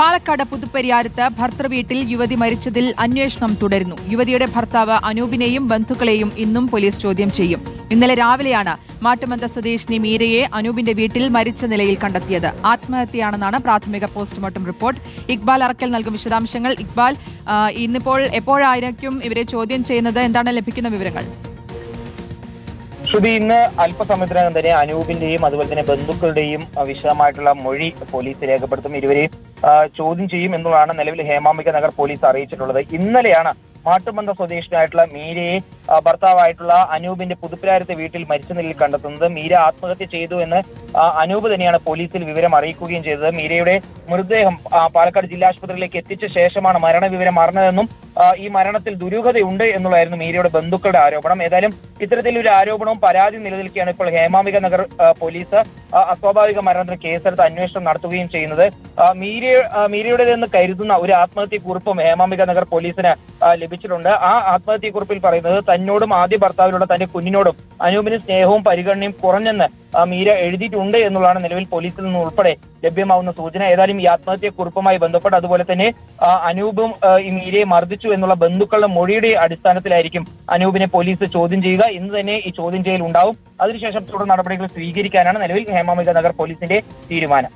പാലക്കാട് പുതുപ്പരിയാരത്ത് ഭർത്തൃവീട്ടിൽ യുവതി മരിച്ചതിൽ അന്വേഷണം തുടരുന്നു. യുവതിയുടെ ഭർത്താവ് അനൂപിനെയും ബന്ധുക്കളെയും ഇന്നും പോലീസ് ചോദ്യം ചെയ്യും. ഇന്നലെ രാവിലെയാണ് മാട്ടുമന്ത സ്വദേശിനി മീരയെ അനൂപിന്റെ വീട്ടിൽ മരിച്ച നിലയിൽ കണ്ടെത്തിയത്. ആത്മഹത്യയാണെന്നാണ് പ്രാഥമിക പോസ്റ്റ്മോർട്ടം റിപ്പോർട്ട്. ഇക്ബാൽ അറക്കൽ നൽകും വിശദാംശങ്ങൾ. ഇക്ബാൽ ഇന്നിപ്പോൾ എപ്പോഴായിരിക്കും ഇവരെ ചോദ്യം ചെയ്യുന്നത്? എന്താണ് ലഭിക്കുന്ന വിവരങ്ങൾ? ശ്രുതി ഇന്ന് അല്പസമയത്തിനകം തന്നെ അനൂപിന്റെയും അതുപോലെ തന്നെ ബന്ധുക്കളുടെയും വിശദമായിട്ടുള്ള മൊഴി പോലീസ് രേഖപ്പെടുത്തും. ഇരുവരെയും ചോദ്യം ചെയ്യും എന്നുള്ളതാണ് നിലവിൽ ഹേമാമ്പിക നഗർ പോലീസ് അറിയിച്ചിട്ടുള്ളത്. ഇന്നലെയാണ് മാട്ടുമന്ത സ്വദേശിയായിട്ടുള്ള മീരയെ ഭർത്താവായിട്ടുള്ള അനൂപിന്റെ പുതുപ്പിലാരത്തെ വീട്ടിൽ മരിച്ച നിലയിൽ കണ്ടെത്തുന്നത്. മീര ആത്മഹത്യ ചെയ്തു എന്ന് അനൂപ് തന്നെയാണ് പോലീസിൽ വിവരം അറിയിക്കുകയും ചെയ്തത്. മീരയുടെ മൃതദേഹം പാലക്കാട് ജില്ലാ ആശുപത്രിയിലേക്ക് എത്തിച്ച ശേഷമാണ് മരണവിവരം അറിഞ്ഞതെന്നും ഈ മരണത്തിൽ ദുരൂഹതയുണ്ട് എന്നുള്ളതായിരുന്നു മീരയുടെ ബന്ധുക്കളുടെ ആരോപണം. ഏതായാലും ഇത്തരത്തിലൊരു ആരോപണവും പരാതി നിലനിൽക്കുകയാണ് ഇപ്പോൾ ഹേമാമിക നഗർ പോലീസ് അസ്വാഭാവിക മരണത്തിന് കേസെടുത്ത് അന്വേഷണം നടത്തുകയും ചെയ്യുന്നത്. മീരിയ മീരയുടേതെന്ന് കരുതുന്ന ഒരു ആത്മഹത്യ കുറിപ്പും ഹേമാമിക നഗർ പോലീസിന് ലഭിച്ചിട്ടുണ്ട്. ആ ആത്മഹത്യ കുറിപ്പിൽ പറയുന്നത് തന്നോടും ആദ്യ ഭർത്താവിനോടും തന്റെ കുഞ്ഞിനോടും അനൂപിന് സ്നേഹവും പരിഗണനയും കുറഞ്ഞെന്ന് മീര എഴുതിയിട്ടുണ്ട് എന്നുള്ളതാണ് നിലവിൽ പോലീസിൽ നിന്ന് ഉൾപ്പെടെ ലഭ്യമാവുന്ന സൂചന. ഏതായാലും ഈ ആത്മഹത്യ കുറിപ്പുമായി ബന്ധപ്പെട്ട് അതുപോലെ തന്നെ അനൂപും ഈ മീരയെ മർദ്ദിച്ചു എന്നുള്ള ബന്ധുക്കളുടെ മൊഴിയുടെ അടിസ്ഥാനത്തിലായിരിക്കും അനൂപിനെ പോലീസ് ചോദ്യം ചെയ്യുക. ഇന്ന് തന്നെ ഈ ചോദ്യം ചെയ്യൽ ഉണ്ടാവും അതിനുശേഷം തുടർ നടപടികൾ സ്വീകരിക്കാനാണ് നിലവിൽ ഹേമാമിക നഗർ പോലീസിന്റെ തീരുമാനം.